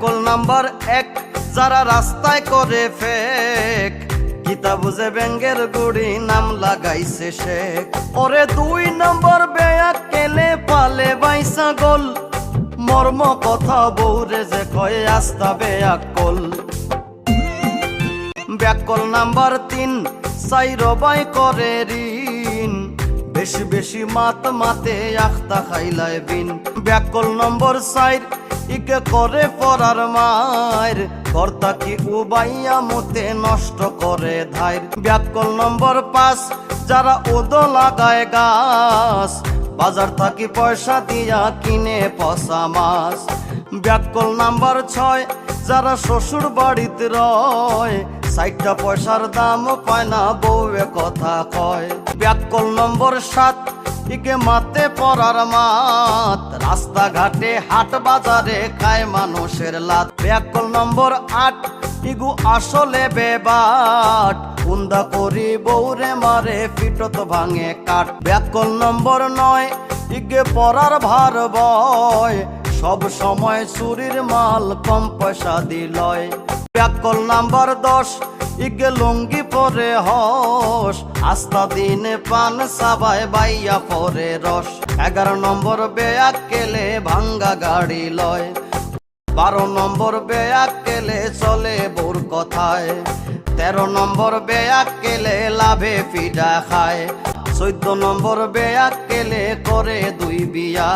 ব্যাকল number এক, যারা রাস্তায় করে ফেক। গীতা বুঝে ব্যাঙ্গের গুড়ি নাম লাগাইছে শেখ। ওরে দুই নম্বর বেয়া কেলে পালে বাইসা গোল মর্ম কথা বৌরে যে কয় আস্তা বেয়া কল। ব্যাকল নাম্বার তিন, সাইর বাই করে ঋণ বেশি বেশি মাত মাতে আখতা খাইলায় বিন। ব্যাকল নম্বর সাইর ইকে করে পড়ার মায়ের। কর্তা কি উবাইয়া মতে নষ্ট করে ধাইর। ব্যাকল নম্বর পাঁচ, যারা ওদ লাগায় গাছ। বাজার থাকি পয়সা দিয়া কিনে পচা মাছ। ব্যাকল নাম্বার ছয়, যারা শ্বশুর বাড়িতে রয়। সাইটটা পয়সার দাম পায় না, বউয়ে কথা কয়। ব্যাকল নম্বর সাত। ইকে মাতে পড়ার মাত। রাস্তাঘাটে, হাট বাজারে খায় মানুষের লাত। ব্যাকল নম্বর আট, ইগু আসলে বেবাট। কুন্দা করি বউরে মারে পিটত ভাঙে কাঠ। ব্যাকল নম্বর নয়, ইগে পড়ার ভার বয়। সব সময় চুরির মাল কম পয়সা দিলয়। ব্যাকল নাম্বার দশ ইগে লুঙ্গি পরে হস আস্তা দিনে পান সাবাই বাইয়া পরে রস। এগারো নম্বর বেয়াক কেলে ভাঙ্গা গাড়ি লয়। বারো নম্বর বেয়াক কেলে চলে বোর কথায়। তেরো নম্বর বেয়াক কেলে লাভে ফিডা খায়। চোদ্দ নম্বর বেয়াক কেলে করে দুই বিয়া।